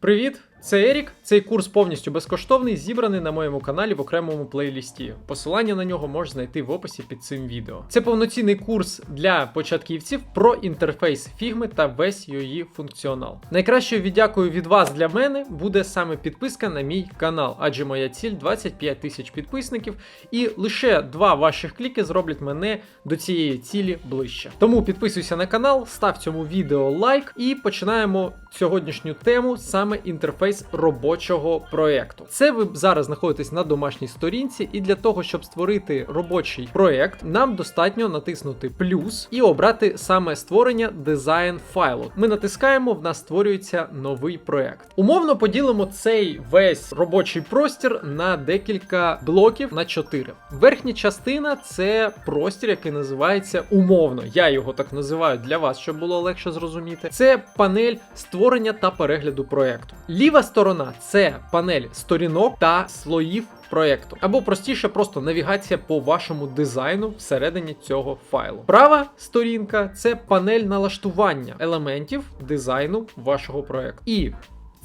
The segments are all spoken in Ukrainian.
Привіт! Це Ерік. Цей курс повністю безкоштовний, зібраний на моєму каналі в окремому плейлісті. Посилання на нього можеш знайти в описі під цим відео. Це повноцінний курс для початківців про інтерфейс фігми та весь її функціонал. Найкращою віддякою від вас для мене буде саме підписка на мій канал, адже моя ціль 25 тисяч підписників, і лише два ваших кліки зроблять мене до цієї цілі ближче. Тому підписуйся на канал, став цьому відео лайк і починаємо сьогоднішню тему саме інтерфейс робочого проєкту. Це ви зараз знаходитесь на домашній сторінці, і для того, щоб створити робочий проєкт, нам достатньо натиснути плюс і обрати саме створення дизайн файлу. Ми натискаємо, в нас створюється новий проєкт. Умовно поділимо цей весь робочий простір на декілька блоків на 4. Верхня частина це простір, який називається умовно. Я його так називаю для вас, щоб було легше зрозуміти. Це панель створення та перегляду проєкту. Ліва сторона це панель сторінок та слоїв. Проєкту або простіше, просто навігація по вашому дизайну всередині цього файлу. Права сторінка це панель налаштування елементів дизайну вашого проєкту. І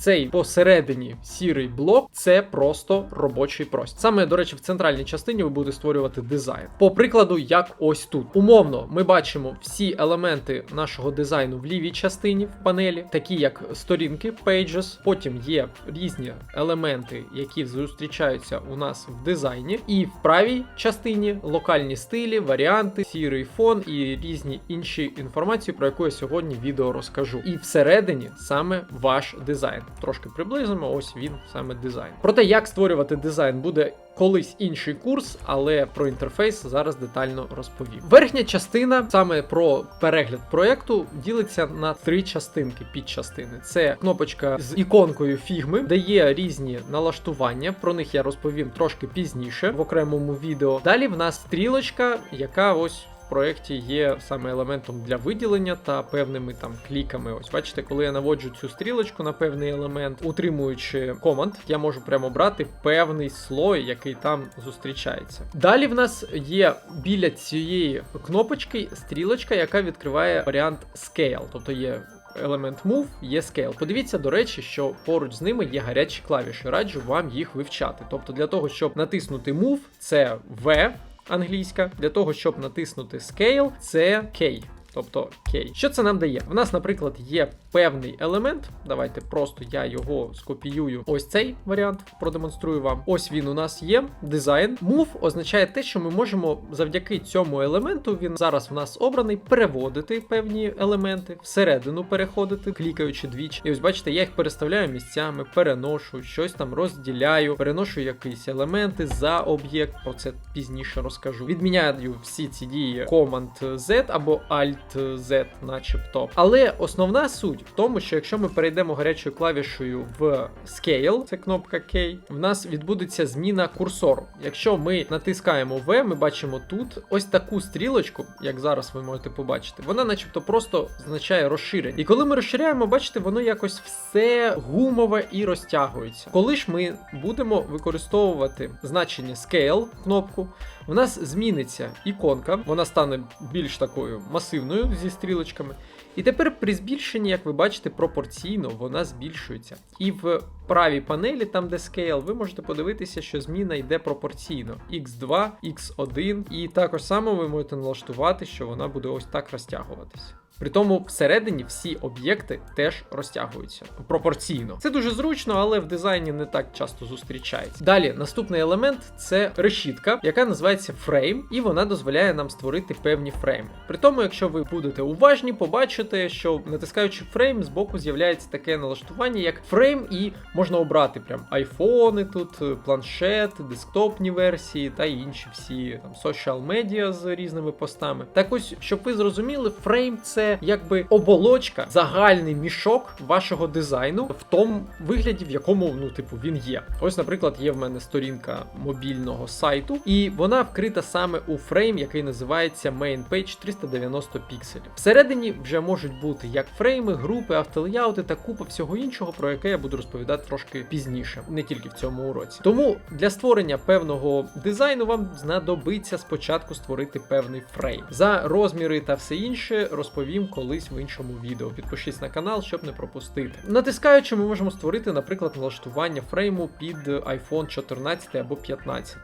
цей посередині сірий блок це просто робочий простір. Саме, до речі, в центральній частині ви будете створювати дизайн. По прикладу, як ось тут. Умовно, ми бачимо всі елементи нашого дизайну в лівій частині в панелі, такі як сторінки, pages. Потім є різні елементи, які зустрічаються у нас в дизайні. І в правій частині локальні стилі, варіанти, сірий фон і різні інші інформації, про яку я сьогодні відео розкажу. І всередині саме ваш дизайн. Трошки приблизимо, ось він саме дизайн. Про те, як створювати дизайн, буде колись інший курс, але про інтерфейс зараз детально розповім. Верхня частина саме про перегляд проєкту ділиться на три частинки підчастини. Це кнопочка з іконкою фігми, де є різні налаштування. Про них я розповім трошки пізніше в окремому відео. Далі в нас стрілочка, яка ось проєкті є саме елементом для виділення та певними там кліками. Ось бачите, коли я наводжу цю стрілочку на певний елемент, утримуючи команд, я можу прямо брати певний слой, який там зустрічається. Далі в нас є біля цієї кнопочки стрілочка, яка відкриває варіант Scale, тобто є. Елемент Move є Scale. Подивіться, до речі, що поруч з ними є гарячі клавіші. Раджу вам їх вивчати. Тобто, для того, щоб натиснути Move, це V, англійська. Для того, щоб натиснути Scale, це K. Тобто K. Що це нам дає? В нас, наприклад, є певний елемент. Давайте просто я його скопіюю. Ось цей варіант продемонструю вам. Ось він у нас є. Дизайн. Move означає те, що ми можемо завдяки цьому елементу, він зараз в нас обраний, переводити певні елементи, всередину переходити, клікаючи двічі. І ось бачите, я їх переставляю місцями, переношу, щось там розділяю, переношу якісь елементи за об'єкт. Про це пізніше розкажу. Відміняю всі ці дії Command Z або Alt. Z, начебто. Але основна суть в тому, що якщо ми перейдемо гарячою клавішою в Scale, це кнопка K, в нас відбудеться зміна курсору. Якщо ми натискаємо V, ми бачимо тут ось таку стрілочку, як зараз ви можете побачити, вона начебто просто означає розширення. І коли ми розширяємо, бачите, воно якось все гумове і розтягується. Коли ж ми будемо використовувати значення Scale кнопку, в нас зміниться іконка, вона стане більш такою масивною зі стрілочками. І тепер при збільшенні, як ви бачите, пропорційно вона збільшується. І в правій панелі, там де Scale, ви можете подивитися, що зміна йде пропорційно: X2, X1, і також само ви можете налаштувати, що вона буде ось так розтягуватися. При тому всередині всі об'єкти теж розтягуються пропорційно. Це дуже зручно, але в дизайні не так часто зустрічається. Далі, наступний елемент це решітка, яка називається фрейм, і вона дозволяє нам створити певні фрейми. При тому, якщо ви будете уважні, побачите, що натискаючи фрейм, збоку з'являється таке налаштування, як фрейм, і можна обрати прям айфони тут, планшет, десктопні версії та інші всі там social медіа з різними постами. Так ось, щоб ви зрозуміли, фрейм це якби оболочка, загальний мішок вашого дизайну в тому вигляді, в якому ну, типу, він є. Ось, наприклад, є в мене сторінка мобільного сайту, і вона вкрита саме у фрейм, який називається Main Page 390 пікселів. Всередині вже можуть бути як фрейми, групи, автолеяути та купа всього іншого, про яке я буду розповідати трошки пізніше, не тільки в цьому уроці. Тому для створення певного дизайну вам знадобиться спочатку створити певний фрейм. За розміри та все інше розповім розповім колись в іншому відео. Підпишись на канал, щоб не пропустити. Натискаючи, ми можемо створити, наприклад, налаштування фрейму під iPhone 14 або 15.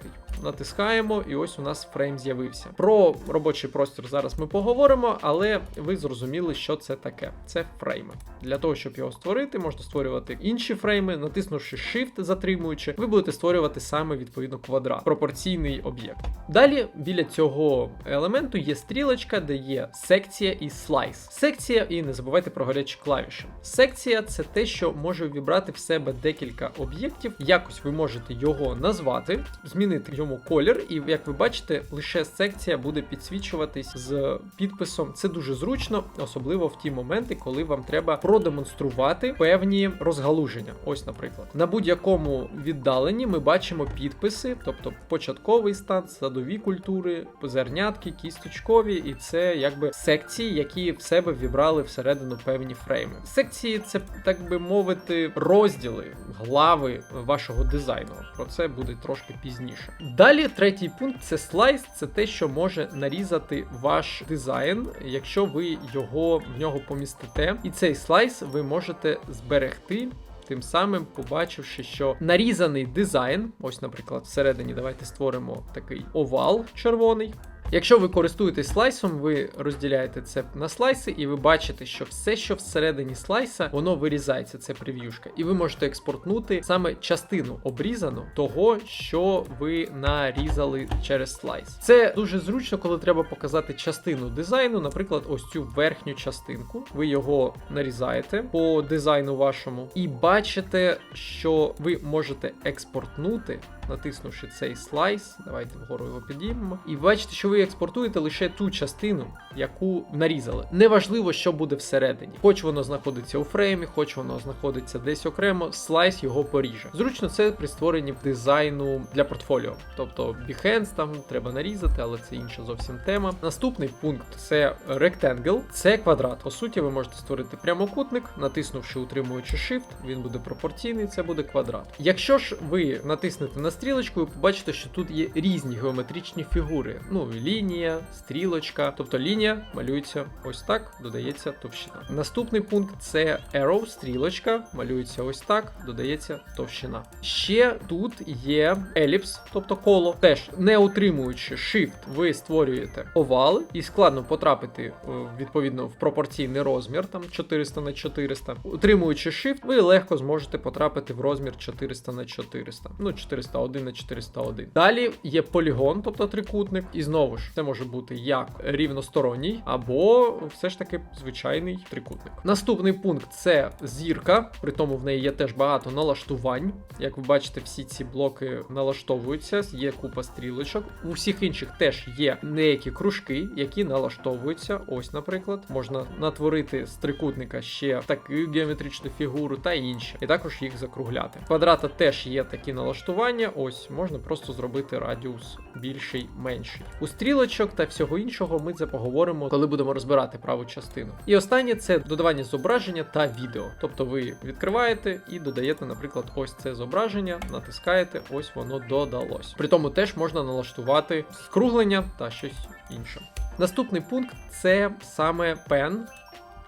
Натискаємо, і ось у нас фрейм з'явився. Про робочий простір зараз ми поговоримо, але ви зрозуміли, що це таке. Це фрейми. Для того, щоб його створити, можна створювати інші фрейми, натиснувши Shift, затримуючи, ви будете створювати саме відповідно квадрат, пропорційний об'єкт. Далі біля цього елементу є стрілочка, де є секція і слайс. Секція, і не забувайте про гарячі клавіші. Секція це те, що може вібрати в себе декілька об'єктів. Якось ви можете його назвати, змінити йому колір, і як ви бачите, лише секція буде підсвічуватись з підписом. Це дуже зручно, особливо в ті моменти, коли вам треба продемонструвати певні розгалуження. Ось, наприклад, на будь-якому віддаленні ми бачимо підписи, тобто початковий стан, садові культури, зернятки, кісточкові, і це якби секції, які в себе вібрали всередину певні фрейми. Секції це так би мовити, розділи, глави вашого дизайну. Про це буде трошки пізніше. Далі третій пункт це слайс, це те, що може нарізати ваш дизайн, якщо ви його в нього помістите. І цей слайс ви можете зберегти. Тим самим, побачивши, що нарізаний дизайн, ось, наприклад, всередині давайте створимо такий овал червоний. Якщо ви користуєтесь слайсом, ви розділяєте це на слайси, і ви бачите, що все, що всередині слайса, воно вирізається, це прев'юшка. І ви можете експортнути саме частину обрізану того, що ви нарізали через слайс. Це дуже зручно, коли треба показати частину дизайну, наприклад, ось цю верхню частинку. Ви його нарізаєте по дизайну вашому, і бачите, що ви можете експортнути. Натиснувши цей слайс, давайте вгору його підіймемо. І бачите, що ви експортуєте лише ту частину, яку нарізали. Неважливо, що буде всередині. Хоч воно знаходиться у фреймі, хоч воно знаходиться десь окремо, слайс його поріже. Зручно це при створенні дизайну для портфоліо. Тобто Behance там треба нарізати, але це інша зовсім тема. Наступний пункт це Rectangle, це квадрат. По суті, ви можете створити прямокутник, натиснувши утримуючи Shift, він буде пропорційний, це буде квадрат. Якщо ж ви натиснете на стрілочку, ви побачите, що тут є різні геометричні фігури. Ну, лінія, стрілочка. Тобто лінія малюється ось так, додається товщина. Наступний пункт це arrow, стрілочка, малюється ось так, додається товщина. Ще тут є еліпс, тобто коло. Теж не утримуючи Shift, ви створюєте овал, і складно потрапити е, відповідно в пропорційний розмір, там 400 на 400. Утримуючи Shift, ви легко зможете потрапити в розмір 400 на 400. Ну, 401 на 401. Далі є полігон, тобто трикутник, і знову ж це може бути як рівносторонній, або все ж таки звичайний трикутник. Наступний пункт це зірка, при тому в неї є теж багато налаштувань. Як ви бачите, всі ці блоки налаштовуються, є купа стрілочок. У всіх інших теж є деякі кружки, які налаштовуються. Ось, наприклад, можна натворити з трикутника ще таку геометричну фігуру та інші, і також їх закругляти. Квадрата теж є такі налаштування. Ось можна просто зробити радіус більший, менший. У стрілочок та всього іншого ми це поговоримо, коли будемо розбирати праву частину. І останнє це додавання зображення та відео. Тобто ви відкриваєте і додаєте, наприклад, ось це зображення, натискаєте, ось воно додалось. При тому теж можна налаштувати скруглення та щось інше. Наступний пункт це саме пен.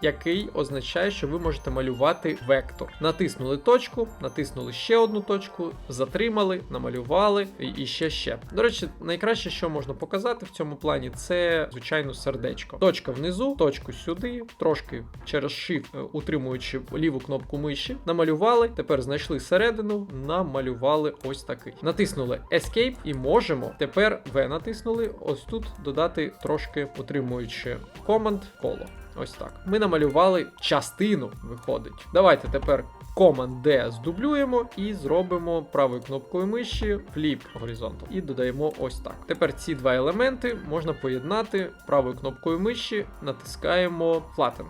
Який означає, що ви можете малювати вектор. Натиснули точку, натиснули ще одну точку, затримали, намалювали і- ще ще. До речі, найкраще, що можна показати в цьому плані, це звичайно сердечко. Точка внизу, точку сюди, трошки через Shift, е, утримуючи ліву кнопку миші, намалювали. Тепер знайшли середину, намалювали ось такий. Натиснули Escape і можемо. Тепер V натиснули. Ось тут додати трошки утримуючи команд коло. Ось так. Ми намалювали частину, виходить. Давайте тепер Command D здублюємо і зробимо правою кнопкою миші Flip Horizontal. І додаємо ось так. Тепер ці два елементи можна поєднати правою кнопкою миші, натискаємо Flatten.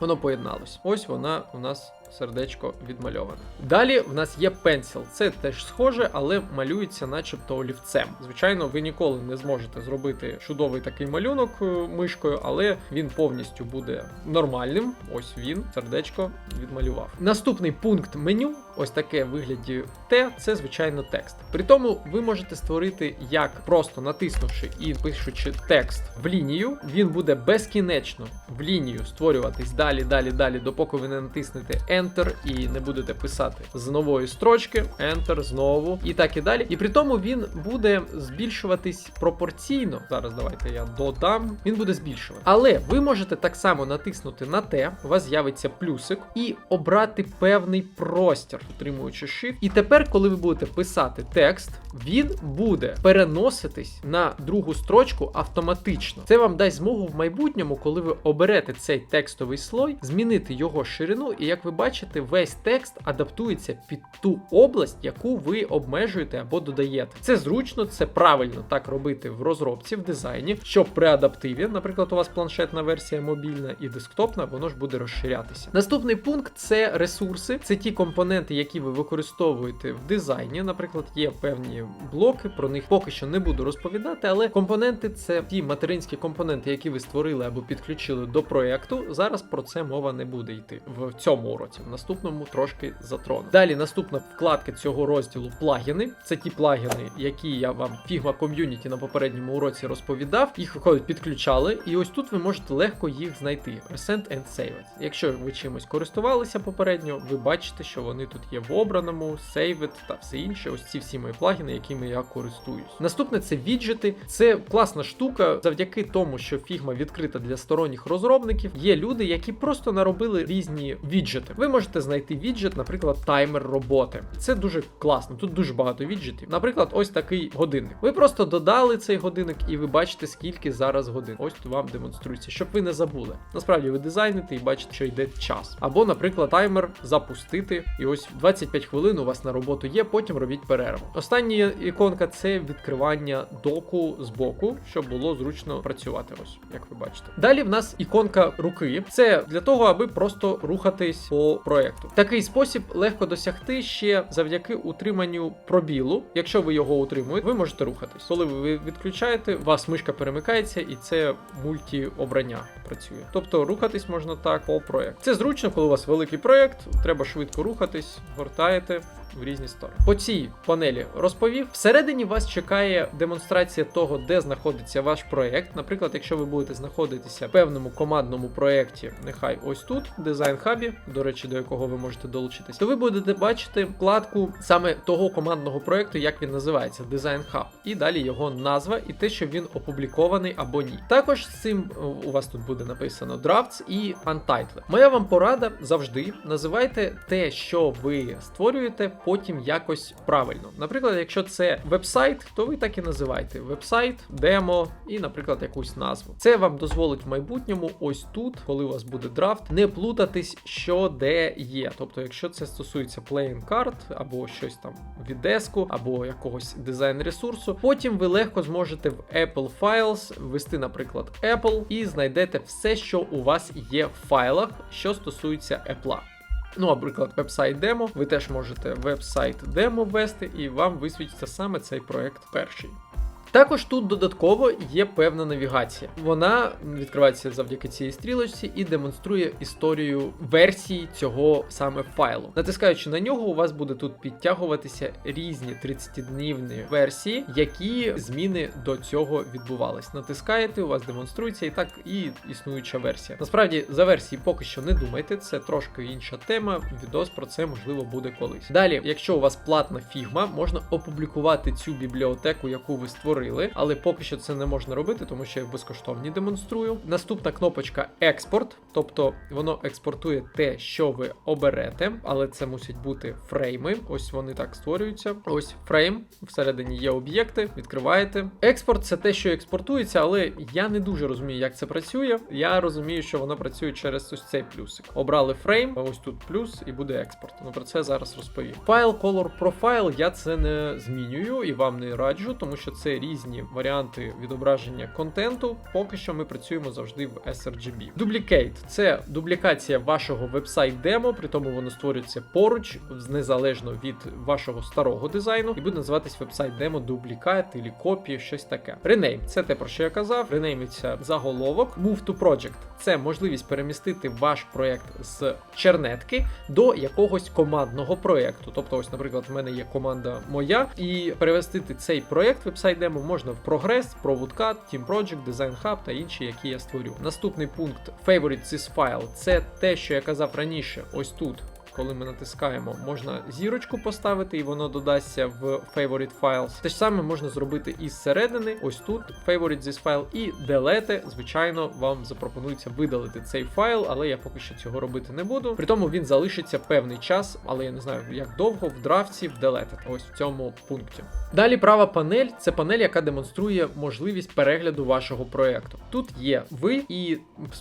Воно поєдналось. Ось вона у нас сердечко відмальоване. Далі в нас є пенсіл. Це теж схоже, але малюється начебто олівцем. Звичайно, ви ніколи не зможете зробити чудовий такий малюнок е, мишкою, але він повністю буде нормальним. Ось він, сердечко відмалював. Наступний пункт меню ось таке вигляді Т, це звичайно текст. При тому ви можете створити як просто натиснувши і пишучи текст в лінію, він буде безкінечно в лінію створюватись далі, далі, далі, допоки ви не натиснете Enter і не будете писати з нової строчки, Enter знову і так і далі. І при тому він буде збільшуватись пропорційно. Зараз давайте я додам. Він буде збільшувати. Але ви можете так само натиснути на Т, у вас з'явиться плюсик, і обрати певний простір, утримуючи Shift. І тепер, коли ви будете писати текст, він буде переноситись на другу строчку автоматично. Це вам дасть змогу в майбутньому, коли ви оберете цей текстовий слой, змінити його ширину, і як ви бачите, весь текст адаптується під ту область, яку ви обмежуєте або додаєте. Це зручно, це правильно так робити в розробці, в дизайні, щоб при адаптиві, наприклад, у вас планшетна версія мобільна і десктопна, воно ж буде розширятися. Наступний пункт це ресурси, це ті компоненти, які ви використовуєте в дизайні. Наприклад, є певні блоки, про них поки що не буду розповідати, але компоненти це ті материнські компоненти, які ви створили або підключили до проекту. Зараз про це мова не буде йти в цьому уроці. В наступному трошки затрону. Далі наступна вкладка цього розділу плагіни. Це ті плагіни, які я вам Figma Community на попередньому уроці розповідав. Їх виходить підключали, і ось тут ви можете легко їх знайти. Resent and Save It. Якщо ви чимось користувалися попередньо, ви бачите, що вони тут є в обраному, Save It та все інше. Ось ці всі мої плагіни, якими я користуюсь. Наступне це віджити. Це класна штука, завдяки тому, що Figma відкрита для сторонніх розробників. Є люди, які просто наробили різні віджити. Ви можете знайти віджит, наприклад, таймер роботи. Це дуже класно. Тут дуже багато віджитів. Наприклад, ось такий годинник. Ви просто додали цей годинник, і ви бачите, скільки зараз годин. Ось тут вам демонструється, щоб ви не забули. Насправді ви дизайните і бачите, що йде час. Або, наприклад, таймер запустити, і ось 25 хвилин у вас на роботу є, потім робіть перерву. Остання іконка це відкривання доку з боку, щоб було зручно працювати. Ось, як ви бачите. Далі в нас іконка руки. Це для того, аби просто рухатись по проекту. Такий спосіб легко досягти ще завдяки утриманню пробілу. Якщо ви його утримуєте, ви можете рухатись. Коли ви відключаєте, вас мишка перемикається, і це мульті-обрання працює. Тобто рухатись можна так по проекту. Це зручно, коли у вас великий проект, треба швидко рухатись, гортаєте. В різні сторони. По цій панелі розповів. Всередині вас чекає демонстрація того, де знаходиться ваш проект. Наприклад, якщо ви будете знаходитися в певному командному проєкті, нехай ось тут, дизайн хабі, до речі, до якого ви можете долучитись, то ви будете бачити вкладку саме того командного проєкту, як він називається, дизайн хаб, і далі його назва і те, що він опублікований або ні. Також з цим е, у вас тут буде написано Drafts і Untitled. Моя вам порада завжди називайте те, що ви створюєте потім якось правильно. Наприклад, якщо це веб-сайт, то ви так і називайте веб-сайт, демо і, наприклад, якусь назву. Це вам дозволить в майбутньому, ось тут, коли у вас буде драфт, не плутатись, що де є. Тобто, якщо це стосується playing card або щось там від деску, або якогось дизайн ресурсу, потім ви легко зможете в Apple Files ввести, наприклад, Apple, і знайдете все, що у вас є в файлах, що стосується Apple. Ну, наприклад, веб-сайт демо, ви теж можете веб-сайт демо ввести, і вам висвітиться саме цей проект перший. Також тут додатково є певна навігація. Вона відкривається завдяки цій стрілочці і демонструє історію версії цього саме файлу. Натискаючи на нього, у вас буде тут підтягуватися різні 30-днівні версії, які зміни до цього відбувались. Натискаєте, у вас демонструється і так і існуюча версія. Насправді за версії поки що не думайте, це трошки інша тема. Відос про це можливо буде колись. Далі, якщо у вас платна фігма, можна опублікувати цю бібліотеку, яку ви створили створили, але поки що це не можна робити, тому що я безкоштовні демонструю. Наступна кнопочка експорт, тобто воно експортує те, що ви оберете, але це мусять бути фрейми. Ось вони так створюються. Ось фрейм. Всередині є об'єкти, відкриваєте. Експорт це те, що експортується, але я не дуже розумію, як це працює. Я розумію, що воно працює через ось цей плюсик. Обрали фрейм, ось тут плюс, і буде експорт. Ну про це зараз розповім. Файл Color Profile я це не змінюю і вам не раджу, тому що це різні різні варіанти відображення контенту. Поки що ми працюємо завжди в sRGB. Duplicate – це дублікація вашого вебсайт-демо, при тому воно створюється поруч, незалежно від вашого старого дизайну, і буде називатись вебсайт-демо дублікат або копія, щось таке. Rename – це те, про що я казав. Ренеймиться заголовок. Move to Project – це можливість перемістити ваш проєкт з чернетки до якогось командного проєкту. Тобто, ось, наприклад, в мене є команда моя, і перевести цей проєкт вебсайт демо можна в Progress, ProWoodCut, Team Project, Design Hub та інші, які я створю. Наступний пункт Favorite this file – це те, що я казав раніше, ось тут. Коли ми натискаємо, можна зірочку поставити, і воно додасться в Favorite Files. Те ж саме можна зробити із середини, ось тут Favorite this file і Delete. Звичайно, вам запропонується видалити цей файл, але я поки що цього робити не буду. При тому він залишиться певний час, але я не знаю, як довго в драфті в Delete. Ось в цьому пункті. Далі права панель це панель, яка демонструє можливість перегляду вашого проєкту. Тут є ви і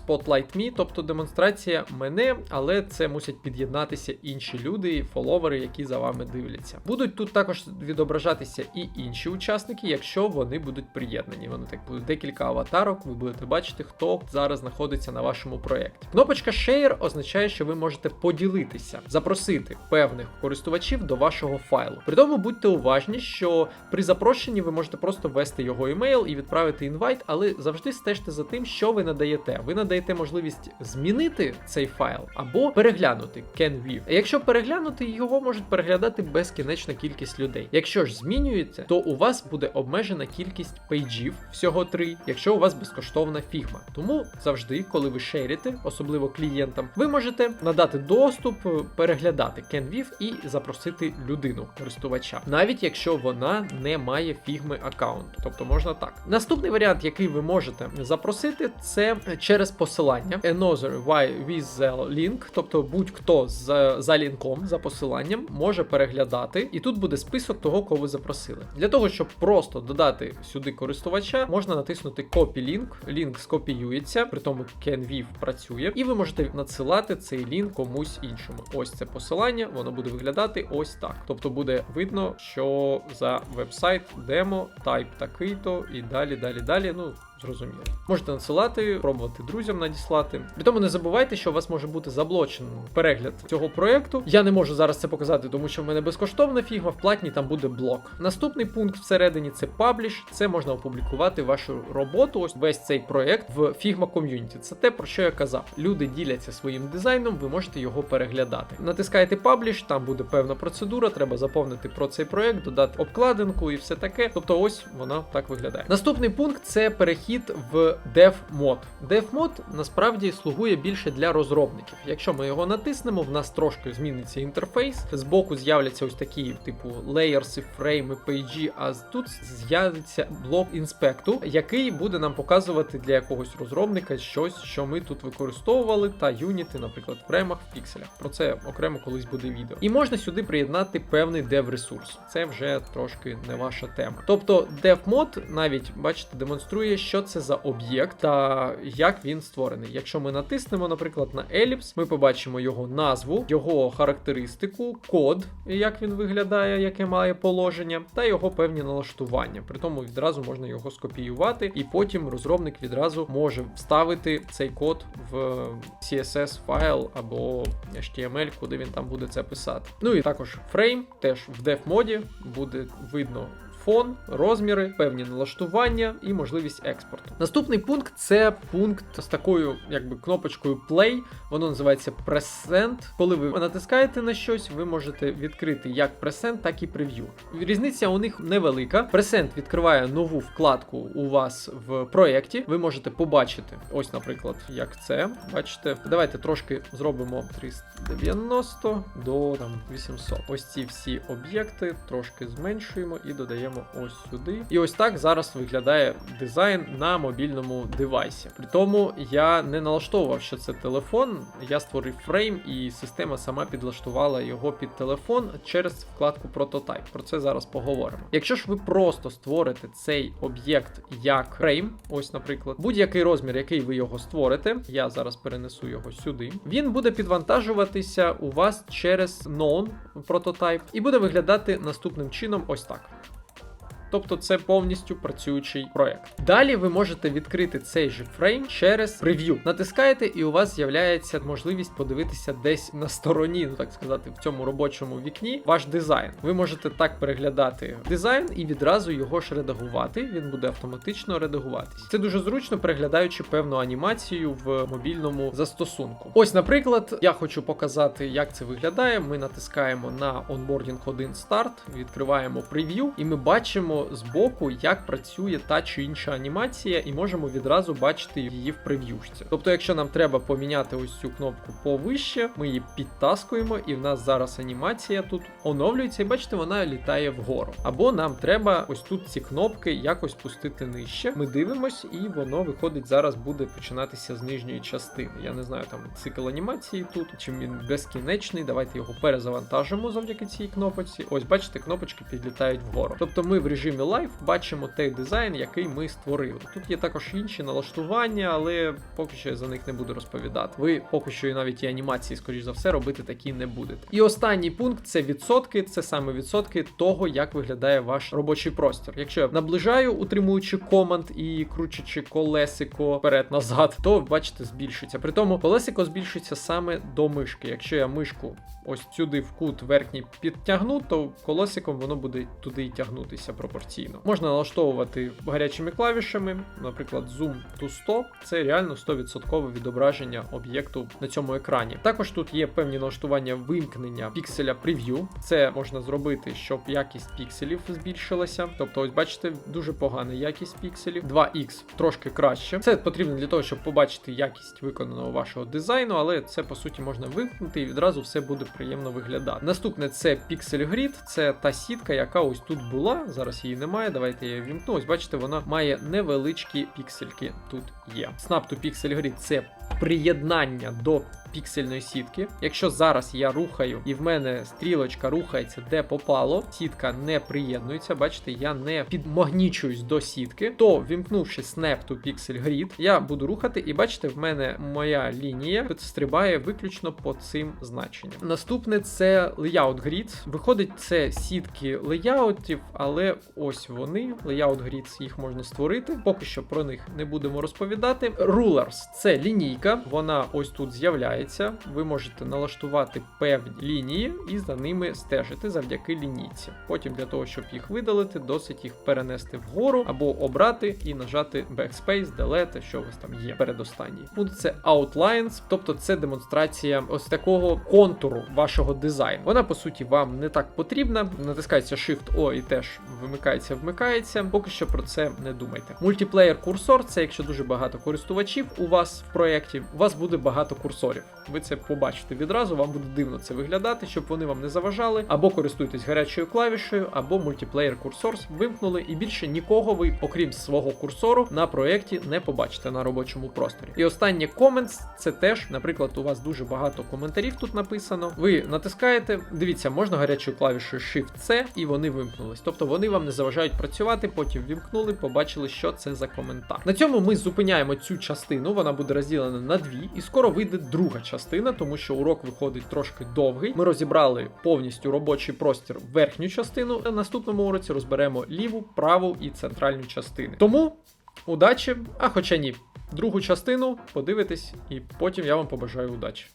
Spotlight Me, тобто демонстрація мене, але це мусять під'єднатися інші люди, фоловери, які за вами дивляться. Будуть тут також відображатися і інші учасники, якщо вони будуть приєднані. Вони так будуть декілька аватарок. Ви будете бачити, хто зараз знаходиться на вашому проєкті. Кнопочка Share означає, що ви можете поділитися, запросити певних користувачів до вашого файлу. При тому будьте уважні, що при запрошенні ви можете просто ввести його емейл і відправити інвайт, але завжди стежте за тим, що ви надаєте. Ви надаєте можливість змінити цей файл або переглянути can view. Якщо переглянути, його можуть переглядати безкінечна кількість людей. Якщо ж змінюється, то у вас буде обмежена кількість пейджів, всього три, якщо у вас безкоштовна фігма. Тому завжди, коли ви шерите, особливо клієнтам, ви можете надати доступ, переглядати CanViv і запросити людину користувача, навіть якщо вона не має фігми аккаунту. Тобто можна так. Наступний варіант, який ви можете запросити, це через посилання Another with the link, тобто будь-хто з за лінком, за посиланням, може переглядати, і тут буде список того, кого ви запросили. Для того, щоб просто додати сюди користувача, можна натиснути Copy Link, лінк скопіюється, при тому CanViv працює, і ви можете надсилати цей лінк комусь іншому. Ось це посилання, воно буде виглядати ось так. Тобто буде видно, що за вебсайт демо, тайп такий-то, і далі, далі, далі. Ну, зрозуміло. Можете надсилати, пробувати друзям надіслати. При тому не забувайте, що у вас може бути заблочений перегляд цього проєкту. Я не можу зараз це показати, тому що в мене безкоштовна фігма, в платній там буде блок. Наступний пункт всередині це пабліш. Це можна опублікувати вашу роботу. Ось весь цей проєкт в Figma ком'юніті. Це те, про що я казав. Люди діляться своїм дизайном, ви можете його переглядати. Натискаєте пабліш, там буде певна процедура, треба заповнити про цей проєкт, додати обкладинку і все таке. Тобто, ось вона так виглядає. Наступний пункт це перехід в Dev Mode. Dev насправді слугує більше для розробників. Якщо ми його натиснемо, в нас трошки зміниться інтерфейс. Збоку з'являться ось такі, типу, леєрси, фрейми, пейджі, а тут з'явиться блок інспекту, який буде нам показувати для якогось розробника щось, що ми тут використовували, та юніти, наприклад, в фреймах в пікселях. Про це окремо колись буде відео. І можна сюди приєднати певний дев ресурс. Це вже трошки не ваша тема. Тобто, Dev Mode навіть бачите, демонструє, що це за об'єкт та як він створений. Якщо ми натиснемо, наприклад, на еліпс, ми побачимо його назву, його характеристику, код, як він виглядає, яке має положення, та його певні налаштування. При тому відразу можна його скопіювати, і потім розробник відразу може вставити цей код в CSS файл або HTML, куди він там буде це писати. Ну і також фрейм теж в dev моді буде видно фон, розміри, певні налаштування і можливість експорту. Наступний пункт це пункт з такою якби кнопочкою Play. Воно називається Present. Коли ви натискаєте на щось, ви можете відкрити як Present, так і прев'ю. Різниця у них невелика. Present відкриває нову вкладку у вас в проєкті. Ви можете побачити, ось, наприклад, як це. Бачите, давайте трошки зробимо 390 до там 800. Ось ці всі об'єкти трошки зменшуємо і додаємо ось сюди. І ось так зараз виглядає дизайн на мобільному девайсі. При тому я не налаштовував, що це телефон. Я створив фрейм, і система сама підлаштувала його під телефон через вкладку Prototype. Про це зараз поговоримо. Якщо ж ви просто створите цей об'єкт як фрейм, ось, наприклад, будь-який розмір, який ви його створите, я зараз перенесу його сюди. Він буде підвантажуватися у вас через known прототайп і буде виглядати наступним чином ось так. Тобто це повністю працюючий проект. Далі ви можете відкрити цей же фрейм через прев'ю. Натискаєте, і у вас з'являється можливість подивитися десь на стороні, ну так сказати, в цьому робочому вікні ваш дизайн. Ви можете так переглядати дизайн і відразу його ж редагувати. Він буде автоматично редагуватись. Це дуже зручно, переглядаючи певну анімацію в мобільному застосунку. Ось, наприклад, я хочу показати, як це виглядає. Ми натискаємо на Onboarding 1 Start, відкриваємо прев'ю, і ми бачимо збоку, як працює та чи інша анімація, і можемо відразу бачити її в прев'юшці. Тобто, якщо нам треба поміняти ось цю кнопку повище, ми її підтаскуємо, і в нас зараз анімація тут оновлюється, і бачите, вона літає вгору. Або нам треба ось тут ці кнопки якось спустити нижче. Ми дивимось, і воно виходить зараз буде починатися з нижньої частини. Я не знаю там цикл анімації тут, чим він безкінечний. Давайте його перезавантажимо завдяки цій кнопочці. Ось бачите, кнопочки підлітають вгору. Тобто ми в режимі Live бачимо той дизайн, який ми створили. Тут є також інші налаштування, але поки що я за них не буду розповідати. Ви поки що і навіть і анімації, скоріш за все, робити такі не будете. І останній пункт це відсотки. Це саме відсотки того, як виглядає ваш робочий простір. Якщо я наближаю, утримуючи команд і кручачи колесико вперед-назад, то бачите, збільшується. При тому колесико збільшується саме до мишки. Якщо я мишку ось сюди в кут верхній підтягну, то колесиком воно буде туди і тягнутися пропорційно. Можна налаштовувати гарячими клавішами, наприклад, zoom to 100, це реально 100% відображення об'єкту на цьому екрані. Також тут є певні налаштування вимкнення пікселя прев'ю. Це можна зробити, щоб якість пікселів збільшилася. Тобто, ось бачите, дуже погана якість пікселів. 2х трошки краще. Це потрібно для того, щоб побачити якість виконаного вашого дизайну, але це по суті можна вимкнути і відразу все буде приємно виглядати. Наступне це Pixel Grid, це та сітка, яка ось тут була. Зараз її немає. Давайте я її вімкну. Ось бачите, вона має невеличкі піксельки. Тут є. Snap to Pixel Grid це приєднання до піксельної сітки. Якщо зараз я рухаю і в мене стрілочка рухається де попало, сітка не приєднується, бачите, я не підмагнічуюсь до сітки, то вімкнувши Snap to Pixel Grid, я буду рухати, і бачите, в мене моя лінія стрибає виключно по цим значенням. Наступне це Layout Grid. Виходить, це сітки леяутів, але ось вони. Layout Grids, їх можна створити. Поки що про них не будемо розповідати. Rulers це лінійка, вона ось тут з'являється. Ви можете налаштувати певні лінії і за ними стежити завдяки лінійці. Потім для того, щоб їх видалити, досить їх перенести вгору або обрати і нажати Backspace, Delete, що у вас там є передостанній. Пункт це Outlines, тобто це демонстрація ось такого контуру вашого дизайну. Вона по суті вам не так потрібна. Натискається Shift-O і теж вимикається, вмикається. Поки що про це не думайте. Мультиплеєр курсор це якщо дуже багато користувачів у вас в проєкті, у вас буде багато курсорів. Ви це побачите відразу, вам буде дивно це виглядати, щоб вони вам не заважали. Або користуйтесь гарячою клавішею, або мультиплеєр курсор вимкнули, і більше нікого ви, окрім свого курсору, на проєкті не побачите на робочому просторі. І останнє comments це теж, наприклад, у вас дуже багато коментарів тут написано. Ви натискаєте, дивіться, можна гарячою клавішою Shift-C, і вони вимкнулись. Тобто вони вам не заважають працювати, потім вімкнули, побачили, що це за коментар. На цьому ми зупиняємо цю частину, вона буде розділена на дві, і скоро вийде друга частина, тому що урок виходить трошки довгий. Ми розібрали повністю робочий простір верхню частину. На наступному уроці розберемо ліву, праву і центральну частини. Тому удачі, а хоча ні, другу частину подивитесь, і потім я вам побажаю удачі.